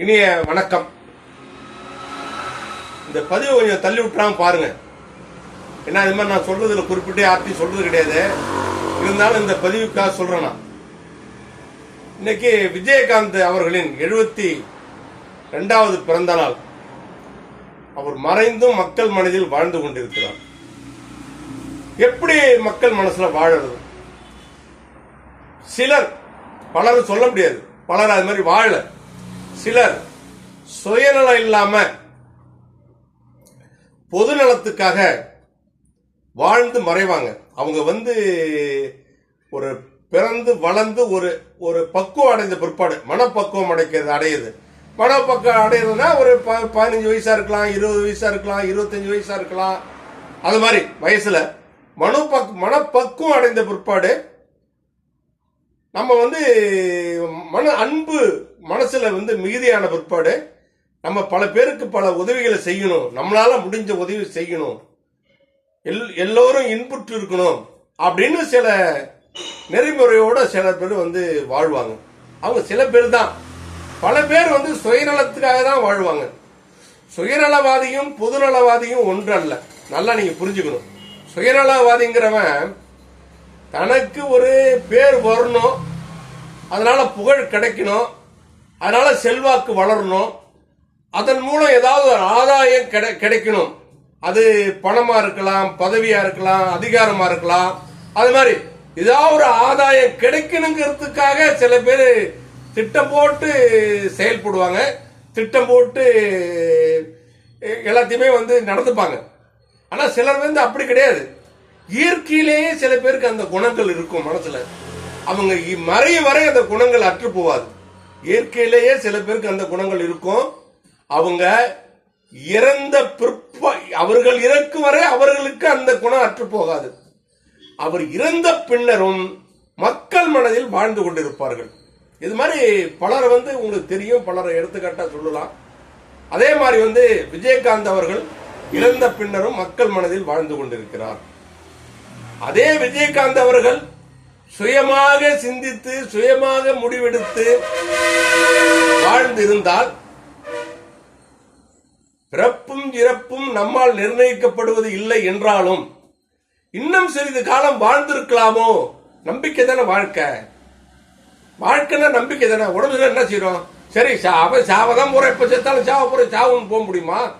இனிய வணக்கம். இந்த பதிவு கொஞ்சம் தள்ளி விட்டுறாம பாருங்க. ஏன்னா இது மாதிரி நான் சொல்றதுல குறிப்பிட்டே யார்ட்டையும் சொல்றது கிடையாது. இருந்தாலும் இந்த பதிவுக்காக சொல்றேன் நான். இன்னைக்கு விஜயகாந்த் அவர்களின் எழுபத்தி ரெண்டாவது பிறந்த நாள். அவர் மறைந்தும் மக்கள் மனதில் வாழ்ந்து கொண்டிருக்கிறார். எப்படி மக்கள் மனசுல வாழறது? சிலர் பலரும் சொல்ல முடியாது. பலர் அது மாதிரி வாழல. சிலர் சுயநலம் இல்லாம பொது நலத்துக்காக வாழ்ந்து மறைவாங்க. அவங்க வந்து ஒரு பிறந்து வளர்ந்து ஒரு ஒரு பக்குவம் அடைந்த பிற்பாடு மனப்பக்குவம் அடைக்கிறது அடையுது. மனப்பக்குவம் அடையிறதுனா ஒரு ப- பதினஞ்சு வயசா இருக்கலாம் இருபது வயசா இருக்கலாம் இருபத்தஞ்சு வயசா இருக்கலாம். அது மாதிரி வயசுல மனப்பக் மனப்பக்குவம் அடைந்த பிற்பாடு நம்ம வந்து மன அன்பு மனசில் வந்து மிகுதியான பிற்பாடு. நம்ம பல பேருக்கு பல உதவிகளை செய்யணும். நம்மளால முடிஞ்ச உதவி செய்யணும். எல் எல்லோரும் இன்புற்று இருக்கணும் அப்படின்னு சில நெறிமுறையோட சில பேர் வந்து வாழ்வாங்க. அவங்க சில பேர் தான் பல பேர் வந்து சுயநலத்துக்காக தான் வாழ்வாங்க. சுயநலவாதியும் பொதுநலவாதியும் ஒன்று அல்ல நல்லா நீங்க புரிஞ்சுக்கணும். சுயநலவாதிங்கிறவன் தனக்கு ஒரு பேர் வரணும். அதனால புகழ் கிடைக்கணும். அதனால செல்வாக்கு வளரணும். அதன் மூலம் ஏதாவது ஒரு ஆதாயம் கிடை- கிடைக்கணும். அது பணமா இருக்கலாம் பதவியா இருக்கலாம் அதிகாரமா இருக்கலாம். அது மாதிரி ஏதாவது ஒரு ஆதாயம் கிடைக்கணுங்கிறதுக்காக சில பேர் திட்டம் போட்டு செயல்படுவாங்க. திட்டம் போட்டு எல்லாத்தையுமே வந்து நடந்துப்பாங்க. ஆனா சிலர் வந்து அப்படி கிடையாது. இயற்கையிலேயே சில பேருக்கு அந்த குணங்கள் இருக்கும் மனசுல. அவங்க இ- மறைய வரை அந்த குணங்கள் அற்று போவாது. இயற்கையிலேயே சில பேருக்கு அந்த குணங்கள் இருக்கும். அவங்க இறந்த பிற்ப அவர்கள் இறக்கும் வரை அவர்களுக்கு அந்த குணம் அற்று போகாது. அவர் இறந்த பின்னரும் மக்கள் மனதில் வாழ்ந்து கொண்டிருப்பார்கள். இது மாதிரி பலரை வந்து உங்களுக்கு தெரியும் பலரை எடுத்துக்காட்டா சொல்லலாம். அதே மாதிரி வந்து விஜயகாந்த் அவர்கள் இறந்த பின்னரும் மக்கள் மனதில் வாழ்ந்து கொண்டிருக்கிறார். அதே விஜயகாந்த் அவர்கள் சுயமாக சிந்தித்து சுயமாக முடிவெடுத்து வாழ்ந்திருந்தால் பிறப்பும் இறப்பும் நம்மால் நிர்ணயிக்கப்படுவது இல்லை என்றாலும் இன்னும் சிறிது காலம் வாழ்ந்திருக்கலாமோ? நம்பிக்கை தானே வாழ்க்கை. வாழ்க்கைன்னா நம்பிக்கை தானே. உடம்புல என்ன செய்யறோம்? சரி சாவ சாவதான் போறோம். இப்ப செத்தாலும் சாவ போறோம். சாவுன்னு போக முடியுமா?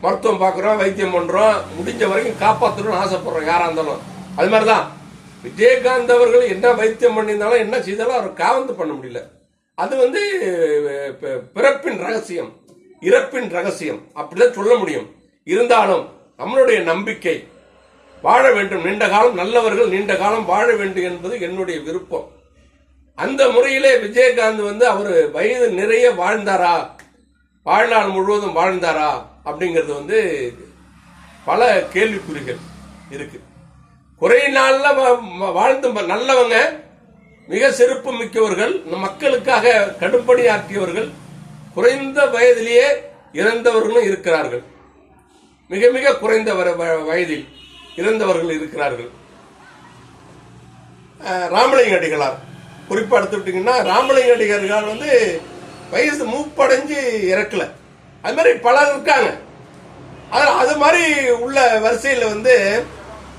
மருத்துவம் பார்க்குறோம் வைத்தியம் பண்றோம். முடிஞ்ச வரைக்கும் காப்பாற்றணும்னு ஆசைப்படுறோம். யாரா இருந்தாலும். அது மாதிரிதான். விஜயகாந்த் அவர்கள் என்ன வைத்தியம் பண்ணியிருந்தாலும் என்ன செய்தாலும் அவர் காவந்து பண்ண முடியல. அது வந்து பிறப்பின் ரகசியம். இறப்பின் ரகசியம். அப்படிதான் சொல்ல முடியும். இருந்தாலும் நம்மளுடைய நம்பிக்கை வாழ வேண்டும். நீண்ட காலம் நல்லவர்கள் நீண்ட காலம் வாழ வேண்டும் என்பது என்னுடைய விருப்பம். அந்த முறையிலே விஜயகாந்த் வந்து அவர் வயது நிறைய வாழ்ந்தாரா? வாழ்நாள் முழுவதும் வாழ்ந்தாரா? அப்படிங்கிறது வந்து பல கேள்விக்குறிகள் இருக்குது குறை நாள்ல வாழ்ந்து நல்லவங்க மிக சிறப்பு மிக்கவர்கள் மக்களுக்காக கடும்படி ஆற்றியவர்கள் குறைந்த வயதிலேயே இறந்தவர்களும் இருக்கிறார்கள். மிக மிக குறைந்த வர- வ- வயதில் இறந்தவர்கள் இருக்கிறார்கள். ராமலிங்க அடிகளார் குறிப்பா எடுத்துக்கிட்டீங்கன்னா ராமலிங்க அடிகளார் வந்து வயசு மூப்படைஞ்சு இறக்கல. அது மாதிரி பலர் இருக்காங்க. அது அது மாதிரி உள்ள வரிசையில் வந்து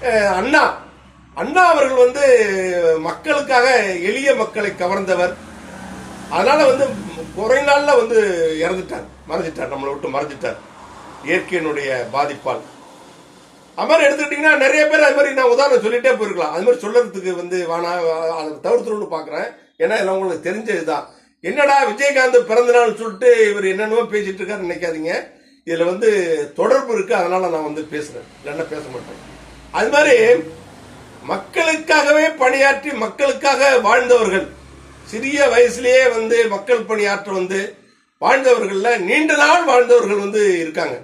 அண்ணா. அண்ணா அவர்கள் வந்து மக்களுக்காக எளிய மக்களை கவர்ந்தவர். அதனால வந்து குறை நாளில் வந்து இறந்துட்டார். மறைஞ்சிட்டார். நம்மளை விட்டு மறைஞ்சிட்டார். இயற்கையினுடைய பாதிப்பால். அது மாதிரி எடுத்துக்கிட்டீங்கன்னா நிறைய பேர் அது மாதிரி நான் உதாரணம் சொல்லிட்டே போயிருக்கலாம். அது மாதிரி சொல்றதுக்கு வந்து வானா அதை தவிர்த்துணும்னு பார்க்குறேன். ஏன்னா எல்லாம் உங்களுக்கு தெரிஞ்சதுதான். என்னடா விஜயகாந்த் பிறந்தநாள்னு சொல்லிட்டு இவர் என்னென்னமோ பேசிட்டு இருக்காரு நினைக்காதீங்க. இதில் வந்து தொடர்பு இருக்கு. அதனால நான் வந்து பேசுறேன். இல்லைன்னா பேச மாட்டேன். அது மாதிரி மக்களுக்காகவே பணியாற்றி மக்களுக்காக வாழ்ந்தவர்கள் சிறிய வயசுலேயே வந்து மக்கள் பணியாற்ற வந்து வாழ்ந்தவர்களில் நீண்ட நாள் வாழ்ந்தவர்கள் வந்து இருக்காங்க.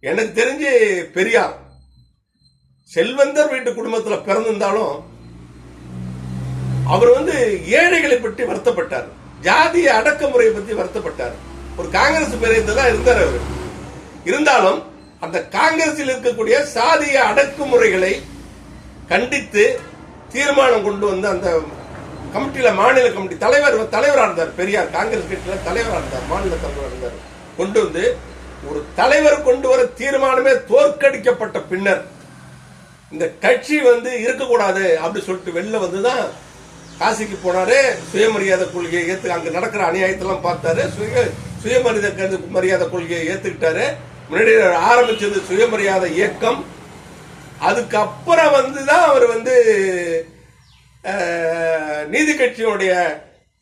எனக்கு தெரிஞ்சு பெரியார் செல்வந்தர் வீட்டு குடும்பத்தில் பிறந்திருந்தாலும் அவர் வந்து ஏழைகளை பற்றி வருத்தப்பட்டார். ஜாதிய அடக்குமுறையை பற்றி வருத்தப்பட்டார். ஒரு காங்கிரஸ் பேரியத்தில் இருந்தார் அவர். இருந்தாலும் அந்த காங்கிரஸில் இருக்கக்கூடிய சாதிய அடக்குமுறைகளை கண்டித்து தீர்மானம் கொண்டு வந்து அந்த கமிட்டியில மாநில கமிட்டி தலைவர் தலைவராக இருந்தார் பெரியார். காங்கிரஸ் கட்சியில தலைவராக இருந்தார் மாநில தலைவராக இருந்தார். கொண்டு வந்து ஒரு தலைவர் கொண்டு வர தீர்மானமே தோற்கடிக்கப்பட்ட பின்னர் இந்த கட்சி வந்து இருக்கக்கூடாது அப்படின்னு சொல்லிட்டு வெளில வந்து தான் காசிக்கு போனாரு. சுயமரியாதை கொள்கையை ஏத்து அங்க நடக்கிற அநியாயத்தெல்லாம் பார்த்தாரு. சுய சுயமரியாதை மரியாதை கொள்கையை ஏத்துக்கிட்டாரு. முன்னாடி ஆரம்பிச்சது சுயமரியாதை இயக்கம். அதுக்கப்புறம் வந்து தான் அவர் வந்து நீதி கட்சியுடைய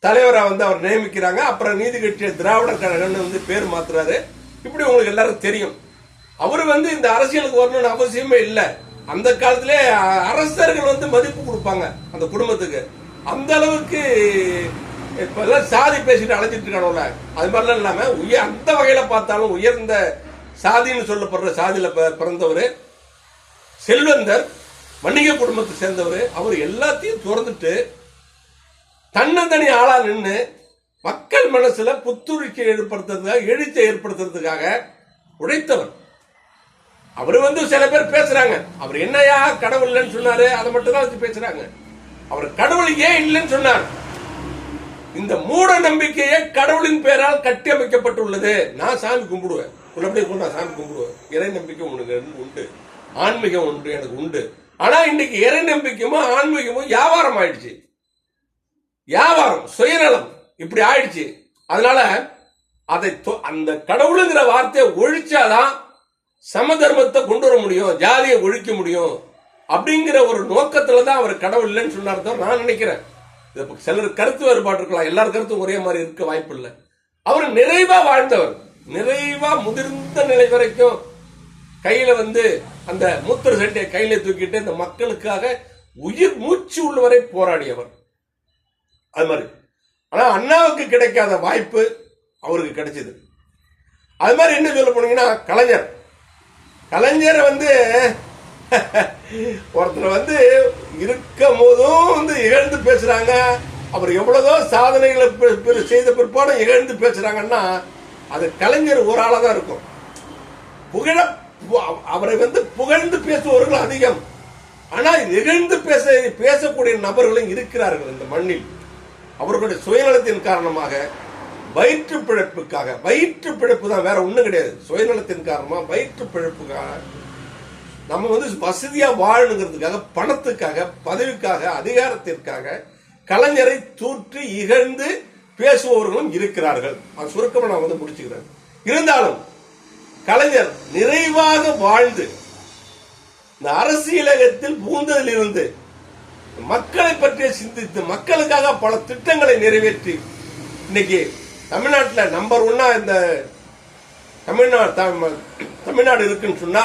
தலைவராக வந்து அவர் நியமிக்கிறாங்க. அப்புறம் நீதி கட்சியை திராவிட கழகம்னு வந்து பேர் மாத்துறாரு. இப்படி உங்களுக்கு எல்லாரும் தெரியும். அவர் வந்து இந்த அரசியலுக்கு வரணும்னு அவசியமே இல்லை. அந்த காலத்திலே அரசர்கள் வந்து மதிப்பு கொடுப்பாங்க அந்த குடும்பத்துக்கு. அந்த அளவுக்கு இப்பெல்லாம் சாதி பேசிட்டு அழைச்சிட்டு இருக்கானுல்ல அது மாதிரிலாம் இல்லாம உயர் அந்த வகையில பார்த்தாலும் உயர்ந்த சாதின்னு சொல்லப்படுற சாதியில பிறந்தவர். செல்வந்தர் வணிக குடும்பத்தை சேர்ந்தவர். அவர் எல்லாத்தையும் திறந்துட்டு தன்னந்தனி ஆளா நின்று மக்கள் மனசுல புத்துணர்ச்சி ஏற்படுத்துறதுக்காக எழுச்சி ஏற்படுத்துறதுக்காக உழைத்தவர். அவர் வந்து சில பேர் பேசுறாங்க. அவர் என்னையா கடவுள் இல்லைன்னு சொன்னாரு அதை மட்டும் தான் வச்சு பேசுறாங்க. அவர் கடவுள் ஏன் இல்லைன்னு சொன்னார். இந்த மூட நம்பிக்கையே கடவுளின் பெயரால் கட்டியமைக்கப்பட்டுள்ளது. நான் சாமி கும்பிடுவேன். உள்ளபடி கொண்டு நான் சாமி கும்பிடுவேன் இறை நம்பிக்கை உனக்கு உண்டு. ஆன்மீகம் உண்டு எனக்கு உண்டு. ஆனா இன்னைக்கு இறை நம்பிக்கையும் ஆன்மீகமும் வியாபாரம் ஆயிடுச்சு. வியாபாரம் சுயநலம் இப்படி ஆயிடுச்சு. அதனால அதை தொ- அந்த கடவுளுங்கிற வார்த்தையை ஒழிச்சாதான் சமதர்மத்தை கொண்டு வர முடியும் ஜாதியை ஒழிக்க முடியும். அப்படிங்கிற ஒரு நோக்கத்துல தான் அவர் கடவுள் இல்லைன்னு சொன்னார் தான் நான் நினைக்கிறேன். இது சிலர் கருத்து வேறுபாடு இருக்கலாம். எல்லார் கருத்தும் ஒரே மாதிரி இருக்க வாய்ப்பு இல்லை. அவர் நிறைவா வாழ்ந்தவர். நிறைவா முதிர்ந்த நிலை வரைக்கும் கையில வந்து அந்த மூத்திர சட்டையை கையில தூக்கிட்டு இந்த மக்களுக்காக உயிர் மூச்சு உள்ளவரை போராடியவர். அது மாதிரி. ஆனா அண்ணாவுக்கு கிடைக்காத வாய்ப்பு அவருக்கு கிடைச்சது. அது மாதிரி என்ன சொல்ல போனீங்கன்னா கலைஞர். கலைஞரை வந்து ஒருத்தர் வந்து இருக்கும் போதும் வந்து இகழ்ந்து பேசுறாங்க. அவர் எவ்வளவோ சாதனைகளை செய்த பிற்பாடும் இகழ்ந்து பேசுறாங்கன்னா அது கலைஞர் ஒரு ஆளா தான் இருக்கும். புகழ அவரை வந்து புகழ்ந்து பேசுபவர்கள் அதிகம். ஆனால் இகழ்ந்து பேச பேசக்கூடிய நபர்களும் இருக்கிறார்கள் இந்த மண்ணில். அவர்களுடைய சுயநலத்தின் காரணமாக வயிற்று பிழைப்புக்காக வயிற்று பிழைப்பு தான் வேற ஒண்ணும் கிடையாது. சுயநலத்தின் காரணமாக வயிற்று பிழைப்புக்காக நம்ம வந்து வசதியா வாழணுங்கிறதுக்காக பணத்துக்காக பதவிக்காக அதிகாரத்திற்காக கலைஞரை தூற்றி இகழ்ந்து பேசுபவர்களும் இருக்கிறார்கள். அது சுருக்கமாக நான் வந்து முடிச்சுக்கிறேன். இருந்தாலும் கலைஞர் நிறைவாக வாழ்ந்து இந்த அரசியலகத்தில் பூந்ததிலிருந்து மக்களை பற்றி சிந்தித்து மக்களுக்காக பல திட்டங்களை நிறைவேற்றி இன்னைக்கு தமிழ்நாட்டில் நம்பர் ஒன்னா இந்த தமிழ்நாடு தமிழ்நாடு இருக்குன்னு சொன்னா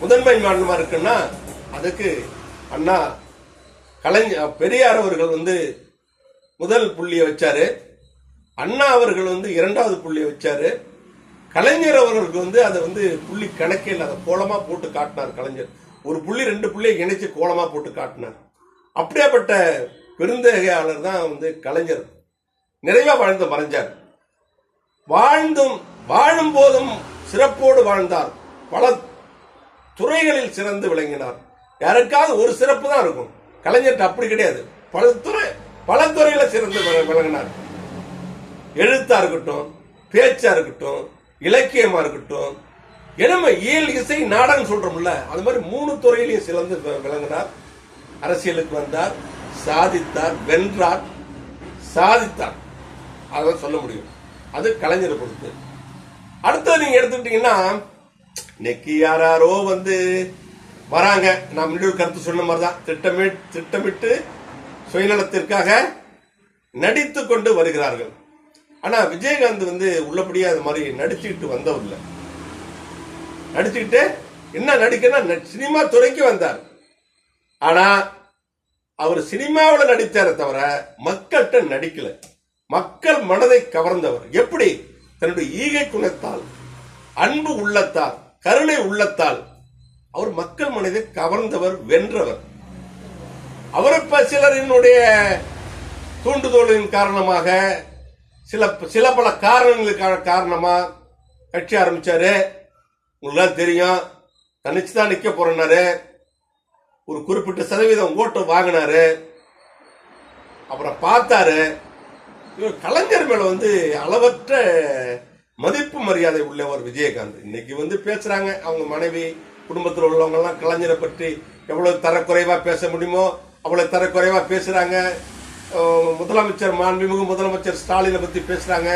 முதன்மை மாநிலமா இருக்குன்னா அதுக்கு அண்ணா கலைஞர் பெரியார் அவர்கள் வந்து முதல் புள்ளியை வச்சாரு. அண்ணா அவர்கள் வந்து இரண்டாவது புள்ளியை வச்சாரு. கலைஞர் அவர்களுக்கு வந்து அதை வந்து புள்ளி கணக்கே இல்லை அதை கோலமா போட்டு காட்டினார் கலைஞர். ஒரு புள்ளி ரெண்டு புள்ளியை இணைச்சு கோலமா போட்டு காட்டினார். அப்படியாப்பட்ட பெருந்தகையாளர் தான் வந்து கலைஞர். நிறைவா வாழ்ந்து மறைஞ்சார் வாழ்ந்தும் வாழும் போதும் சிறப்போடு வாழ்ந்தார். பல துறைகளில் சிறந்து விளங்கினார். யாருக்காவது ஒரு சிறப்பு தான் இருக்கும். கலைஞர்கிட்ட அப்படி கிடையாது. பல துறை பல துறையில சிறந்து விள- விளங்கினார். எழுத்தா இருக்கட்டும் பேச்சா இருக்கட்டும் இலக்கியமா இருக்கட்டும் என்னமோ இயல் இசை நாடகம் சொல்றோம்ல அது மாதிரி மூணு துறையிலையும் சிறந்து விளங்கினார். அரசியலுக்கு வந்தார் சாதித்தார் வென்றார் சாதித்தார். அதான் சொல்ல முடியும். அது கலைஞரை பொறுத்து. அடுத்தது நீங்க எடுத்துக்கிட்டீங்கன்னா இன்னைக்கு யாராரோ வந்து வராங்க. நான் முன்னாடி கருத்து சொன்ன மாதிரி தான் திட்டமிட்டு திட்டமிட்டு சுயநலத்திற்காக நடித்து கொண்டு வருகிறார்கள். ஆனா விஜயகாந்த் வந்து உள்ளபடியே அது மாதிரி நடிச்சுக்கிட்டு வந்தவர் இல்லை நடிச்சுக்கிட்டு என்ன நடிக்கன்னா சினிமா துறைக்கு வந்தார். ஆனா அவர் சினிமாவில் நடித்தாரே தவிர மக்கள்கிட்ட நடிக்கல. மக்கள் மனதை கவர்ந்தவர். எப்படி? தன்னுடைய ஈகை குணத்தால் அன்பு உள்ளத்தால் கருணை உள்ளத்தால் அவர் மக்கள் மனதை கவர்ந்தவர் வென்றவர். அவர் இப்ப சிலரினுடைய தூண்டுதோலின் காரணமாக சில சில பல காரணங்களுக்கான காரணமா கட்சி ஆரம்பிச்சாரு. உங்களுக்கு தெரியும். தனிச்சு தான் நிக்க போறேன்னாரு. ஒரு குறிப்பிட்ட சதவீதம் ஓட்டு வாங்கினாரு. அப்புறம் பார்த்தாரு. இவர் கலைஞர் மேல வந்து அளவற்ற மதிப்பு மரியாதை உள்ளவர் விஜயகாந்த். இன்னைக்கு வந்து பேசுறாங்க. அவங்க மனைவி குடும்பத்தில் உள்ளவங்க எல்லாம் கலைஞரை பற்றி எவ்வளவு தரக்குறைவா பேச முடியுமோ அவ்வளவு தரக்குறைவா பேசுறாங்க. முதலமைச்சர் மாண்புமிகு முதலமைச்சர் ஸ்டாலினை பற்றி பேசுகிறாங்க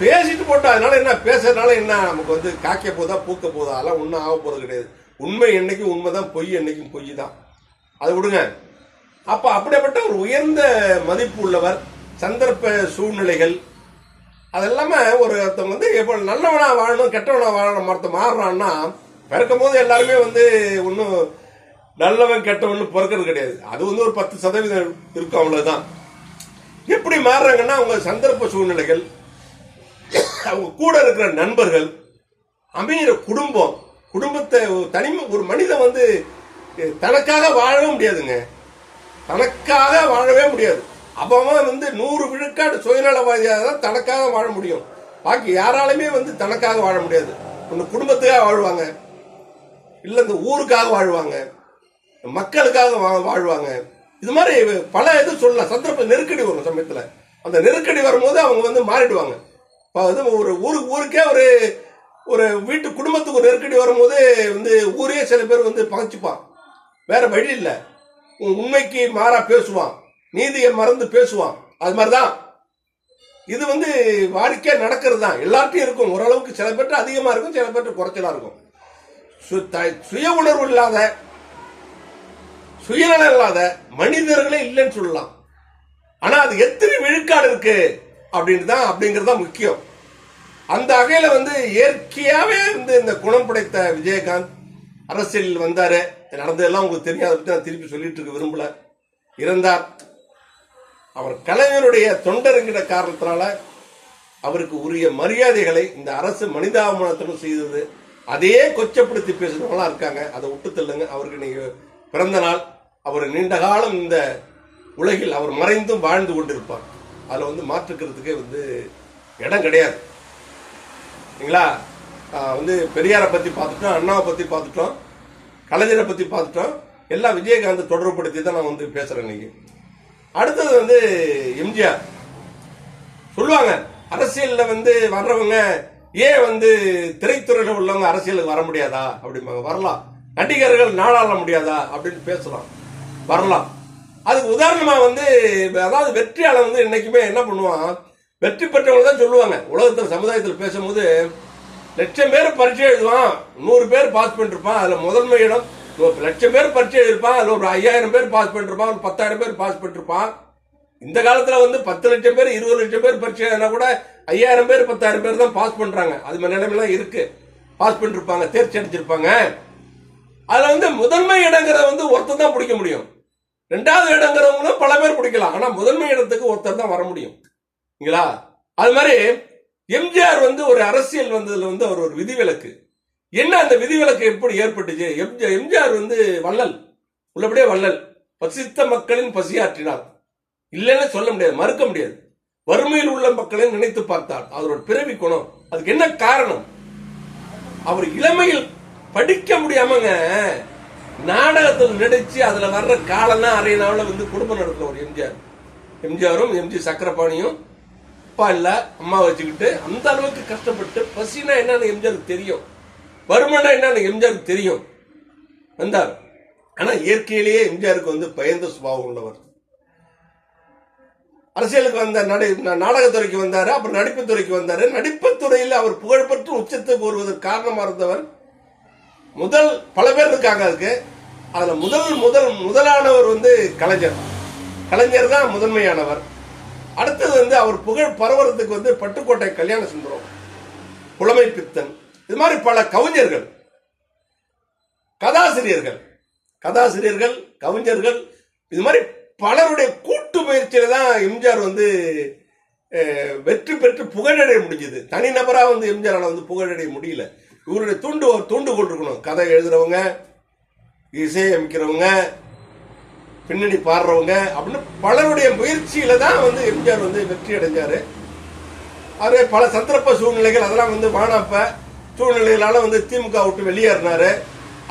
பேசிட்டு போட்டா அதனால என்ன பேசுறதுனால என்ன? நமக்கு வந்து காக்க போதா பூக்க போதா? அதெல்லாம் ஒன்றும் ஆக போகிறது கிடையாது. உண்மை என்னைக்கும் உண்மைதான் பொய் என்னைக்கும் பொய் தான் அதை விடுங்க. அப்போ அப்படிப்பட்ட ஒரு உயர்ந்த மதிப்பு உள்ளவர் சந்தர்ப்ப சூழ்நிலைகள் அதெல்லாமே ஒரு ஒருத்தவங்க வந்து எப்போ நல்லவனாக வாழணும் கெட்டவனாக வாழணும் மரத்தை மாறுறான்னா பிறக்கும் போது எல்லாருமே வந்து ஒன்றும் நல்லவன் கெட்டவன் பிறக்கிறது கிடையாது. அது வந்து ஒரு பத்து சதவீதம் இருக்கும் அவ்வளவுதான். எப்படி மாறுறாங்கன்னா அவங்க சந்தர்ப்ப சூழ்நிலைகள் அவங்க கூட இருக்கிற நண்பர்கள் அமையிற குடும்பம் குடும்பத்தை தனிமை ஒரு மனிதன் வந்து தனக்காக வாழவே முடியாதுங்க. தனக்காக வாழவே முடியாது. அவன் வந்து நூறு விழுக்காடு சுயநலவாதியாக தான் தனக்காக வாழ முடியும். பாக்கி யாராலுமே வந்து தனக்காக வாழ முடியாது. ஒன்று குடும்பத்துக்காக வாழ்வாங்க. இல்லை இந்த ஊருக்காக வாழ்வாங்க. மக்களுக்காக வா- வாழ்வாங்க. இது மாதிரி பல இது சொல்லலாம் சந்தர்ப்ப நெருக்கடி வரும் சமயத்தில். அந்த நெருக்கடி வரும்போது அவங்க வந்து மாறிடுவாங்க. அது வந்து ஒரு ஊருக்கு ஊருக்கே ஒரு ஒரு வீட்டு குடும்பத்துக்கு ஒரு நெருக்கடி வரும்போது வந்து ஊரே சில பேர் வந்து பகைச்சுப்பான். வேற வழி இல்லை. உண்மைக்கு மாறா பேசுவான். நீதியை மறந்து பேசுவான். அது மாதிரி தான் இது வந்து வாடிக்கையாக நடக்கிறது தான் எல்லார்ட்டையும் இருக்கும். ஓரளவுக்கு சில பேர் அதிகமாக இருக்கும் சில பேர் குறைச்சலாக இருக்கும். சு- த- சுய உணர்வு இல்லாத சுயநலம் இல்லாத மனிதர்களே இல்லைன்னு சொல்லலாம். ஆனா அது எத்தனை விழுக்காடு இருக்கு அப்படின்னு தான் அப்படிங்கிறது தான் முக்கியம். அந்த வகையில வந்து இயற்கையாவே வந்து இந்த குணம் படைத்த விஜயகாந்த் அரசியலில் வந்தாரு. நடந்ததெல்லாம் உங்களுக்கு தெரியும் அதை நான் திருப்பி சொல்லிட்டு இருக்க விரும்பல. இருந்தார். அவர் கலைஞருடைய தொண்டருங்கிற காரணத்தினால அவருக்கு உரிய மரியாதைகளை இந்த அரசு மனிதாபமானத்துடன் செய்தது. அதையே கொச்சப்படுத்தி பேசுறவங்களாம் இருக்காங்க. அதை விட்டு தள்ளுங்க. அவருக்கு நீங்கள் பிறந்த நாள் அவர் நீண்ட காலம் இந்த உலகில் அவர் மறைந்தும் வாழ்ந்து கொண்டிருப்பார். அதில் வந்து மாற்றுக்கிறதுக்கே வந்து இடம் கிடையாது. சரிங்களா வந்து பெரியாரை பற்றி பார்த்துட்டோம் அண்ணாவை பற்றி பார்த்துட்டோம் கலைஞரை பற்றி பார்த்துட்டோம் எல்லாம் விஜயகாந்த் தொடர்புபடுத்தி தான் நான் வந்து பேசுகிறேன் இன்னைக்கு. அடுத்தது வந்து எம்ஜிஆர். சொல்லுவாங்க அரசியலில் வந்து வர்றவங்க ஏன் வந்து திரைத்துறையில் உள்ளவங்க அரசியலுக்கு வர முடியாதா? அப்படிம்பாங்க. வரலாம். நடிகர்கள் நாடாள முடியாதா அப்படின்னு பேசலாம் வரலாம். அதுக்கு உதாரணமா வந்து அதாவது வெற்றியாளர் வந்து என்னைக்குமே என்ன பண்ணுவான்? வெற்றி பெற்றவங்க தான் சொல்லுவாங்க. உலகத்தில் சமுதாயத்தில் பேசும்போது லட்சம் பேர் பரீட்சை எழுதுவான். நூறு பேர் பாஸ் பண்ணிருப்பான். அதுல முதன்மை இடம் லட்சம் பேர் பரீட்சை எழுதிருப்பான் அதுல ஒரு ஐயாயிரம் பேர் பாஸ் பண்ணிருப்பான். ஒரு பத்தாயிரம் பேர் பாஸ் பண்ணிருப்பான். இந்த காலத்துல வந்து பத்து லட்சம் பேர் இருபது லட்சம் பேர் பரீட்சை எழுதினா கூட ஐயாயிரம் பேர் பத்தாயிரம் பேர் தான் பாஸ் பண்றாங்க. அது மாதிரி நிலைமைலாம் இருக்கு. பாஸ் பண்ணிருப்பாங்க தேர்ச்சி அடைஞ்சிருப்பாங்க. அதுல வந்து முதன்மை இடங்கிறத வந்து ஒருத்தர் தான் பிடிக்க முடியும். ரெண்டாவது இடங்கிறவங்களும் பல பேர் பிடிக்கலாம். ஆனா முதன்மை இடத்துக்கு ஒருத்தர் தான் வர முடியும். சரிங்களா அது மாதிரி எம்ஜிஆர் வந்து ஒரு அரசியல் வந்ததுல வந்து அவர் ஒரு விதிவிலக்கு. என்ன அந்த விதிவிலக்கு எப்படி ஏற்பட்டுச்சு? எம்ஜி- எம்ஜிஆர் வந்து வள்ளல். உள்ளபடியே வள்ளல். பசித்த மக்களின் பசியாற்றினார். இல்லைன்னு சொல்ல முடியாது மறுக்க முடியாது. வறுமையில் உள்ள மக்களை நினைத்து பார்த்தார். அவரோட பிறவி குணம். அதுக்கு என்ன காரணம்? அவர் இளமையில் படிக்க முடியாமங்க நாடகத்தில் நடிச்சு அதுல வர்ற காலம்னா அரையனாவில் வந்து குடும்பம் நடத்துற ஒரு எம்ஜிஆர். எம்ஜிஆரும் எம்ஜி சக்கரபாணியும் அப்பா இல்ல அம்மா வச்சுக்கிட்டு அந்த அளவுக்கு கஷ்டப்பட்டு பசினா என்னன்னு எம்ஜிஆருக்கு தெரியும். வருமானா என்னன்னு எம்ஜிஆருக்கு தெரியும். வந்தார். ஆனா இயற்கையிலேயே எம்ஜிஆருக்கு வந்து பயந்த சுபாவம் உள்ளவர். அரசியலுக்கு வந்த நடி நாடகத்துறைக்கு வந்தாரு அப்புறம் நடிப்புத்துறைக்கு வந்தார். வந்தாரு அவர் புகழ்பெற்று உச்சத்துக்கு வருவதற்கு காரணமாக இருந்தவர் முதல் பல பேர் இருக்காங்க அதுக்கு. அதுல முதல் முதல் முதலானவர் வந்து கலைஞர். கலைஞர் தான் முதன்மையானவர். அடுத்தது வந்து அவர் புகழ் பரவுறதுக்கு வந்து பட்டுக்கோட்டை கல்யாண சுந்தரம் புலமை பித்தன். இது மாதிரி பல கவிஞர்கள் கதாசிரியர்கள். கதாசிரியர்கள் கவிஞர்கள். இது மாதிரி பலருடைய கூட்டு முயற்சியில தான் எம்ஜிஆர் வந்து அஹ், வெற்றி பெற்று புகழடைய முடிஞ்சது. தனிநபரா வந்து எம்ஜிஆரால் வந்து புகழடைய முடியல. இவருடைய தூண்டு ஒரு தூண்டுகோல் இருக்கணும் கதை எழுதுறவங்க இசை அமைக்கிறவங்க பின்னணி பாடுறவங்க அப்படின்னு பலருடைய முயற்சியில தான் வந்து எம்ஜிஆர் வந்து வெற்றி அடைஞ்சார். அது பல சந்தர்ப்ப சூழ்நிலைகள் அதெல்லாம் வந்து வானப்ப சூழ்நிலைகளால வந்து திமுக விட்டு வெளியேறினாரு.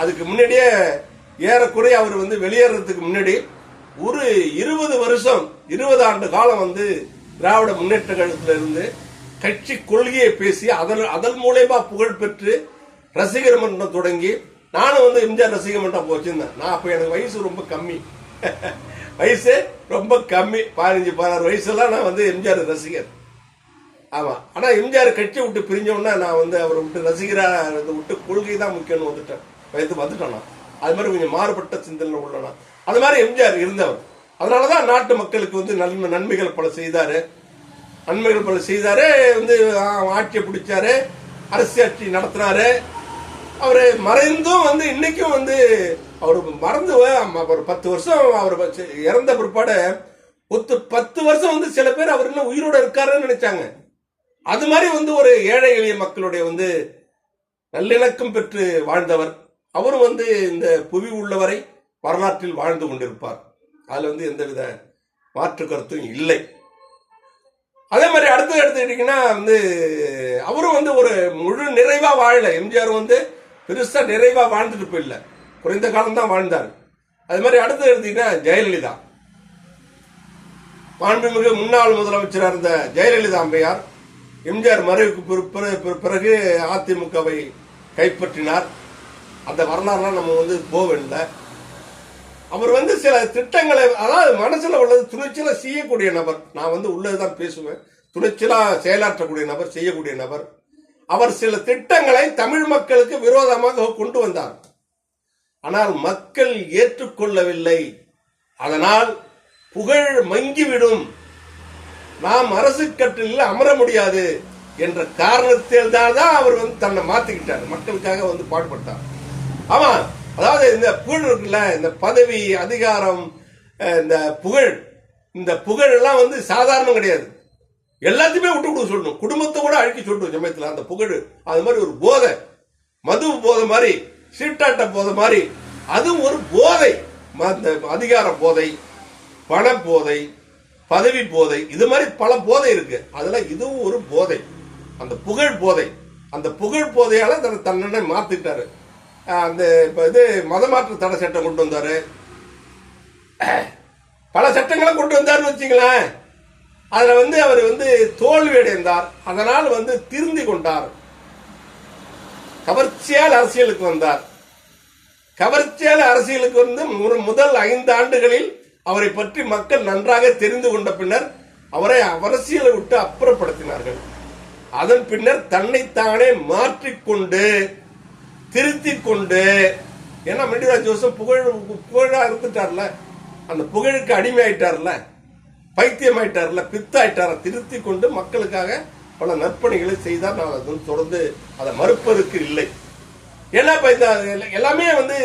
அதுக்கு முன்னாடியே ஏறக்குறைய அவர் வந்து வெளியேறதுக்கு முன்னாடி ஒரு இருபது வருஷம் இருபது ஆண்டு காலம் வந்து திராவிட முன்னேற்ற கழகத்துல இருந்து கட்சி கொள்கையை பேசி அதன் அதன் மூலயமா புகழ் பெற்று ரசிகர் மன்றம் தொடங்கி நானும் வந்து எம்ஜிஆர் ரசிகர் மன்றம் வச்சிருந்தேன். நான் அப்ப எனக்கு வயசு ரொம்ப கம்மி. வயசு ரொம்ப கம்மி. பதினஞ்சு பதினாறு வயசுலாம் நான் வந்து எம்ஜிஆர் ரசிகர். ஆமா. ஆனா எம்ஜிஆர் கட்சி விட்டு பிரிஞ்ச நான் வந்து அவரை விட்டு ரசிகரா விட்டு கொள்கை தான் முக்கியம்னு வந்துட்டேன். வயது வந்துட்டேன் நான். அது மாதிரி கொஞ்சம் மாறுபட்ட சிந்தனை உள்ளனா அது மாதிரி எம்ஜிஆர் இருந்தவர். அதனாலதான் நாட்டு மக்களுக்கு வந்து நன்மை நன்மைகள் பல செய்தாரு. நன்மைகள் பல செய்தாரு வந்து ஆட்சியை பிடிச்சாரு அரசியாட்சி நடத்தினாரு அவரு மறைந்தும் வந்து இன்னைக்கும் வந்து அவர் மறந்து ஒரு பத்து வருஷம் அவர் இறந்த பிற்பாடு ஒத்து பத்து வருஷம் வந்து சில பேர் அவர் இன்னும் உயிரோட இருக்காருன்னு நினைச்சாங்க. அது மாதிரி வந்து ஒரு ஏழை எளிய மக்களுடைய வந்து நல்லிணக்கம் பெற்று வாழ்ந்தவர். அவரும் வந்து இந்த புவி உள்ளவரை வரலாற்றில் வாழ்ந்து கொண்டிருப்பார். அதுல வந்து எந்தவித மாற்று கருத்தும் இல்லை. அதே மாதிரி அடுத்து எடுத்துக்கிட்டீங்கன்னா வந்து அவரும் வந்து ஒரு முழு நிறைவா வாழல. எம்ஜிஆர் வந்து பெருசா நிறைவா வாழ்ந்துட்டு போயிடல குறைந்த காலம் தான் வாழ்ந்தார். அது மாதிரி அடுத்து எடுத்தீங்கன்னா ஜெயலலிதா. மாண்புமிகு முன்னாள் முதலமைச்சராக இருந்த ஜெயலலிதா அம்பையார் எம்ஜிஆர் மறைவுக்கு பிறகு அதிமுகவை கைப்பற்றினார். அந்த வரலாறுலாம் நம்ம வந்து போக வேண்டிய அவர் வந்து சில திட்டங்களை அதாவது மனசுல உள்ளது துணிச்சலா செய்யக்கூடிய நபர். நான் வந்து உள்ளதுதான் பேசுவேன். துணிச்சலா செயலாற்றக்கூடிய நபர் செய்யக்கூடிய நபர். அவர் சில திட்டங்களை தமிழ் மக்களுக்கு விரோதமாக கொண்டு வந்தார். ஆனால் மக்கள் ஏற்றுக்கொள்ளவில்லை. அதனால் புகழ் மங்கிவிடும். நாம் அரசு கட்டிலில் அமர முடியாது என்ற காரணத்தில் தான் அவர் வந்து தன்னை மாத்திக்கிட்டார். மக்களுக்காக வந்து பாடுபட்டார். ஆமா அதாவது இந்த புகழ் இருக்குல்ல இந்த பதவி அதிகாரம் இந்த புகழ் இந்த புகழ் எல்லாம் வந்து சாதாரணம் கிடையாது. எல்லாத்தையுமே விட்டு கொடுக்க சொல்லணும். குடும்பத்தை கூட அழிக்க சொல்லணும் சமயத்தில் அந்த புகழ் அது மாதிரி ஒரு போதை. மது போதை மாதிரி சீட்டாட்ட போதை மாதிரி அதுவும் ஒரு போதை. ம- அந்த அதிகார போதை பண போதை பதவி போதை இது மாதிரி பல போதை இருக்கு. அதுல இதுவும் ஒரு போதை. அந்த புகழ் போதை. அந்த புகழ் போதையால தன்னை மாத்திட்டாரு அந்த இப்போ இது மதமாற்று தடை சட்டம் கொண்டு வந்தாரு. பல சட்டங்களை கொண்டு வந்தாருன்னு வச்சுங்களேன் அதில் வந்து அவர் வந்து தோல்வி அடைந்தார். அதனால் வந்து திருந்தி கொண்டார். கவர்ச்சியால் அரசியலுக்கு வந்தார். கவர்ச்சியால் அரசியலுக்கு வந்து முதல் ஐந்து ஆண்டுகளில் அவரை பற்றி மக்கள் நன்றாக தெரிந்து கொண்ட பின்னர் அவரை அரசியலை விட்டு அப்புறப்படுத்தினார்கள். அதன் பின்னர் தன்னைத்தானே மாற்றிக்கொண்டு திருத்திக் கொண்டு ஏன்னா மெண்டிராஜ் ஜோசப் புகழ் புகழாக இருந்துட்டார்ல அந்த புகழுக்கு அடிமையாயிட்டார்ல பைத்தியமாயிட்டார்ல பித்தாயிட்டார திருத்தி கொண்டு மக்களுக்காக பல நற்பணிகளை செய்தார். நான் அது தொடர்ந்து அதை மறுப்பதற்கு இல்லை. ஏன்னா பைத்தா இந்த எல்லாமே வந்து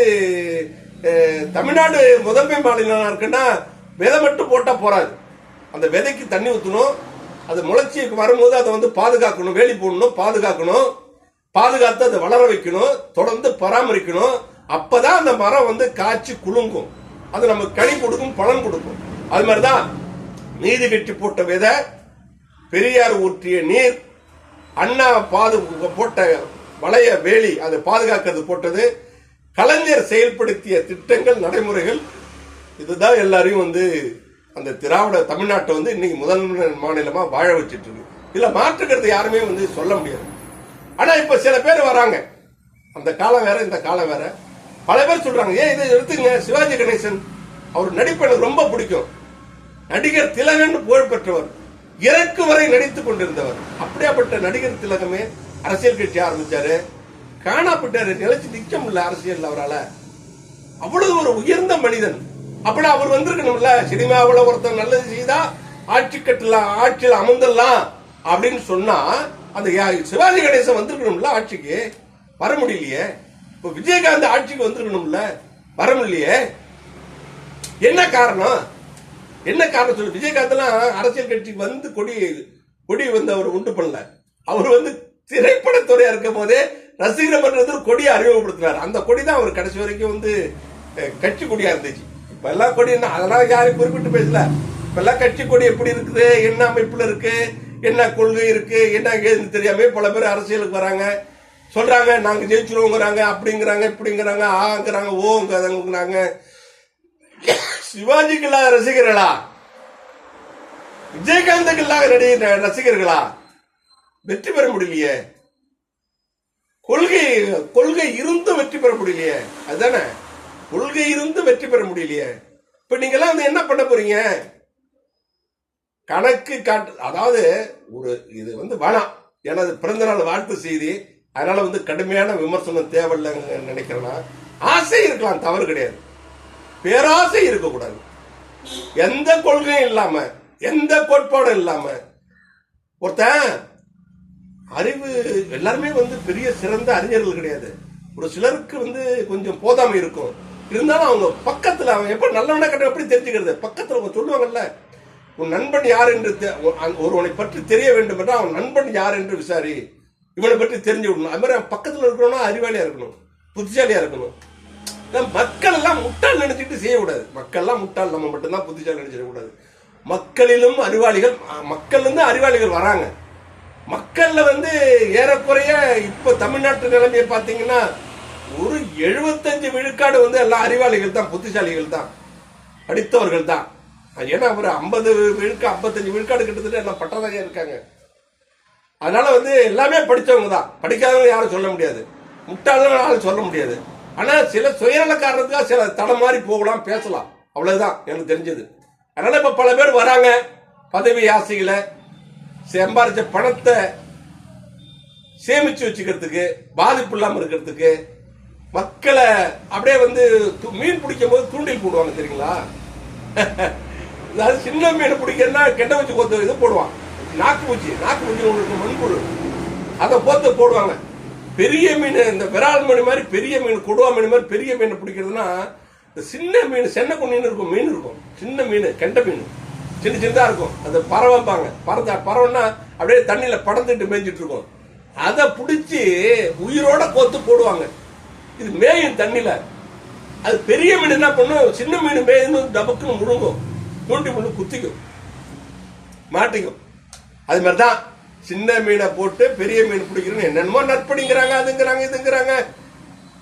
தமிழ்நாடு முதன்மை மாநிலம் இருக்குன்னா விதை மட்டும் போட்டால் போகாது அந்த விதைக்கு தண்ணி ஊற்றணும் அது முளைச்சி வரும்போது அதை வந்து பாதுகாக்கணும் வேலி போடணும் பாதுகாக்கணும். பாதுகாத்து அதை வளர வைக்கணும் தொடர்ந்து பராமரிக்கணும். அப்பதான் அந்த மரம் வந்து காய்ச்சி குலுங்கும். அது நமக்கு கனி கொடுக்கும் பலன் கொடுக்கும். அது மாதிரிதான் நீதி கட்டி போட்ட விதை பெரியார் ஊற்றிய நீர் அண்ணா பாது போட்ட வளைய வேலி அதை பாதுகாக்கிறது போட்டது. கலைஞர் செயல்படுத்திய திட்டங்கள் நடைமுறைகள் இதுதான் எல்லாரையும் வந்து அந்த திராவிட தமிழ்நாட்டை வந்து இன்னைக்கு முதல் மாநிலமா வாழ வச்சிட்டு இருக்கு. இதுல மாற்றுக்கிறது யாருமே வந்து சொல்ல முடியாது. ஆனா இப்ப சில பேர் வராங்க. அந்த காலம் வேற இந்த காலம் வேற. பல பேர் சொல்றாங்க ஏன் இதை எடுத்துங்க சிவாஜி கணேசன். அவர் நடிப்பு எனக்கு ரொம்ப பிடிக்கும். நடிகர் திலகன் புகழ் பெற்றவர். இறக்கு வரை நடித்துக் கொண்டிருந்தவர். அப்படியாப்பட்ட நடிகர் திலகமே அரசியல் கட்சி ஆரம்பிச்சாரு. காணப்பட்டாரு. நிலைச்சு நிக்க முடியல அரசியல் அவரால். அவ்வளவு ஒரு உயர்ந்த மனிதன். அப்படி அவர் வந்திருக்கணும்ல. சினிமாவில் ஒருத்தன் நல்லது செய்தா ஆட்சி கட்டலாம் ஆட்சியில் அமர்ந்துடலாம் அப்படின்னு சொன்னா அந்த யா- சிவாஜி கணேசன் வந்திருக்கணும்ல ஆட்சிக்கு? வர முடியலையே. இப்போ விஜயகாந்த் ஆட்சிக்கு வந்திருக்கணும்ல? வர முடியலையே. என்ன காரணம்? என்ன காரணம் சொல்லு? விஜயகாந்த்லாம் அரசியல் கட்சிக்கு வந்து கொடி கொடி வந்து அவர் உண்டு பண்ணல. அவர் வந்து திரைப்படத்துறையா இருக்கும் போதே ரசிகர் மன்றத்தில் கொடியை அறிமுகப்படுத்தினார் அந்த கொடி தான் அவர் கடைசி வரைக்கும் வந்து கட்சி கொடியா இருந்துச்சு. இப்ப எல்லாம் கொடி என்ன அதெல்லாம் யாரும் குறிப்பிட்டு பேசல. இப்ப எல்லாம் கட்சி கொடி எப்படி இருக்குது? என்ன அமைப்புல இருக்கு? என்ன கொள்கை இருக்கு என்ன ஏதுன்னு தெரியாம பல பேர் அரசியலுக்கு வராங்க. சொல்றாங்க நாங்க ஜெயிச்சிருவோங்கிறாங்க அப்படிங்கிறாங்க இப்படிங்கிறாங்க ஆங்கிறாங்க ஓங்கிறாங்க சிவாஜிகளா ரசிகர்களா? விஜயகாந்துக்கு இல்லாத நடிகை ரசிகர்களா? வெற்றி பெற முடியலையே. கொள்கை கொள்கை இருந்தும் வெற்றி பெற முடியலையே. அதுதானே? கொள்கை இருந்து வெற்றி பெற முடியலையே. இப்ப நீங்க வந்து என்ன பண்ண போறீங்க? கணக்கு காட்டு அதாவது ஒரு இது வந்து வேணாம். எனது பிறந்தநாள் வாழ்த்து செய்தி. அதனால வந்து கடுமையான விமர்சனம் தேவையில்லைன்னு நினைக்கிறேன்னா ஆசை இருக்கலாம் தவறு கிடையாது. பேராசை இருக்கக்கூடாது. எந்த கொள்கையும் இல்லாம எந்த கோட்பாடும் இல்லாம ஒருத்தன் அறிவு எல்லாருமே வந்து பெரிய சிறந்த அறிஞர்கள் கிடையாது. ஒரு சிலருக்கு வந்து கொஞ்சம் போதாமை இருக்கும். இருந்தாலும் அவங்க பக்கத்துல அவன் எப்போ நல்லவனா கட்ட எப்படி தெரிஞ்சுக்கிறது? பக்கத்துல அவங்க சொல்லுவாங்கல்ல உன் நண்பன் யார் என்று ஒருவனை பற்றி தெரிய வேண்டும் என்றால் அவன் நண்பன் யார் என்று விசாரி. இவனை பற்றி தெரிஞ்சு விடணும். அது மாதிரி அவன் பக்கத்துல அறிவாளியா இருக்கணும். புத்திசாலியா இருக்கணும். மக்கள் எல்லாம் முட்டாள் நினைச்சிட்டு செய்யக்கூடாது. மக்கள் எல்லாம் முட்டாள். நம்ம மட்டும்தான் புத்திசாலி நினைச்சிடக்கூடாது மக்களிலும் அறிவாளிகள் மக்கள் இருந்து அறிவாளிகள் வராங்க. மக்கள்ல வந்து ஏறக்குறைய இப்ப தமிழ்நாட்டு நிலைமையை பாத்தீங்கன்னா ஒரு எழுபத்தஞ்சு விழுக்காடு வந்து எல்லாம் அறிவாளிகள் தான் புத்திசாலிகள் தான் படித்தவர்கள் தான். ஏன்னா ஒரு ஐம்பது விழுக்கா ஐம்பத்தஞ்சு விழுக்காடு கிட்டத்தட்ட எல்லாம் பட்டதாரியா இருக்காங்க. அதனால வந்து எல்லாமே படித்தவங்க தான். படிக்காதவங்க யாரும் சொல்ல முடியாது. முட்டாளர்கள் யாரும் சொல்ல முடியாது. ஆனால் சில சுயநல காரணத்துக்காக சில தடம் மாதிரி போகலாம் பேசலாம். அவ்வளவுதான் எனக்கு தெரிஞ்சது. அதனால இப்ப பல பேர் வராங்க. பதவி ஆசைகளை சம்பாரிச்ச பணத்தை சேமிச்சு வச்சுக்கிறதுக்கு பாதிப்பு இல்லாமல் இருக்கிறதுக்கு மக்களை அப்படியே வந்து மீன் பிடிக்கும் போது தூண்டில் போடுவாங்க தெரியுங்களா? அதாவது சின்ன மீன் பிடிக்கிறதுனா கெட்ட வச்சு கொத்து இது போடுவான். நாக்கு பூச்சி நாக்கு பூச்சி உங்களுக்கு மண்புழு அதை போத்து போடுவாங்க. பெரிய மீன் இந்த விரால் மீன் மாதிரி பெரிய மீன் கொடுவா மீன் மாதிரி பெரிய மீன் பிடிக்கிறதுனா இந்த சின்ன மீன் சென்ன குண்ணின்னு இருக்கும் மீன் இருக்கும். சின்ன மீன் கெண்ட மீன். சின்ன சின்னதாக இருக்கும். அது பறவைப்பாங்க பறந்த பறவைன்னா அப்படியே தண்ணியில் படந்துட்டு மேய்ஞ்சிட்டு இருக்கும். அதை பிடிச்சி உயிரோட கோத்து போடுவாங்க. இது மேயும் தண்ணியில். அது பெரிய மீன் என்ன பண்ணும்? சின்ன மீன் மேயும் டபக்குன்னு முழுங்கும். தூண்டி முள்ளு குத்திக்கும். மாட்டிக்கும். அது மாதிரி தான் சின்ன மீனை போட்டு பெரிய மீன் பிடிக்கிறேன்னு என்னென்னமோ நற்படிங்கிறாங்க அதுங்கிறாங்க இதுங்கிறாங்க.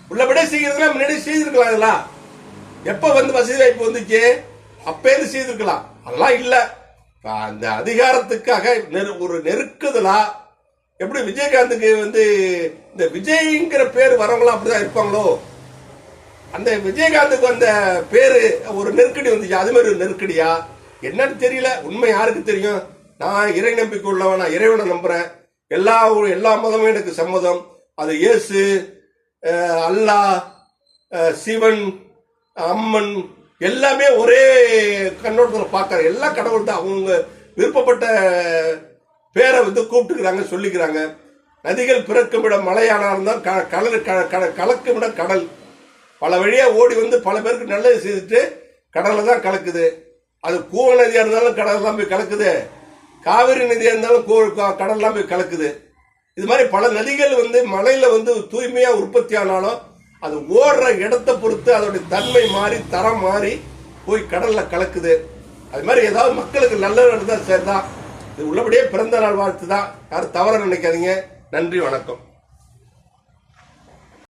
உள்ளபடியே செய்யறதுலாம் முன்னாடி செய்திருக்கலாம் அதெல்லாம் எப்போ வந்து வசதி வாய்ப்பு வந்துச்சு? அப்பேது செய்திருக்கலாம். அதெல்லாம் இல்லை. அந்த அதிகாரத்துக்காக நெரு- ஒரு நெருக்குதலா? எப்படி விஜயகாந்துக்கு வந்து இந்த விஜய்ங்கிற பேர் வரவங்களாம் அப்படிதான் இருப்பாங்களோ? அந்த விஜயகாந்துக்கு வந்த பேரு ஒரு நெருக்கடி வந்துச்சு. அது மாதிரி ஒரு நெருக்கடியா? என்னன்னு தெரியல. உண்மை யாருக்கு தெரியும்? நான் இறை நம்பிக்கை உள்ளவன் நான் இறைவனை நம்புறேன். எல்லா எல்லா மதமும் எனக்கு சம்மதம். அது இயேசு அல்லா அல்லாஹ் சிவன் அம்மன் எல்லாமே ஒரே கண்ணோட்டத்தில் பார்க்கற எல்லா கடவுள் தான் அவங்க விருப்பப்பட்ட பேரை வந்து கூப்பிட்டுக்கிறாங்க சொல்லிக்கிறாங்க. நதிகள் பிறக்கும் இடம் மலையானா இருந்தால் க- கடல் க- கலக்கும் இடம் கடல். பல வழியாக ஓடி வந்து பல பேருக்கு நல்லது செய்துட்டு கடலில் தான் கலக்குது. அது கூவ நதியாக இருந்தாலும் கடல் தான் போய் கலக்குது. காவிரி நதியாக இருந்தாலும் கூ- கடல்லாம் போய் கலக்குது. இது மாதிரி பல நதிகள் வந்து மலையில் வந்து தூய்மையாக உற்பத்தி ஆனாலும் அது ஓடுற இடத்தை பொறுத்து அதோடைய தன்மை மாறி தரம் மாறி போய் கடலில் கலக்குது. அது மாதிரி ஏதாவது மக்களுக்கு நல்லது நடந்தால் சரிதான். இது உள்ளபடியே பிறந்த நாள் வாழ்த்து தான் யாரும் தவற நினைக்காதீங்க. நன்றி வணக்கம்.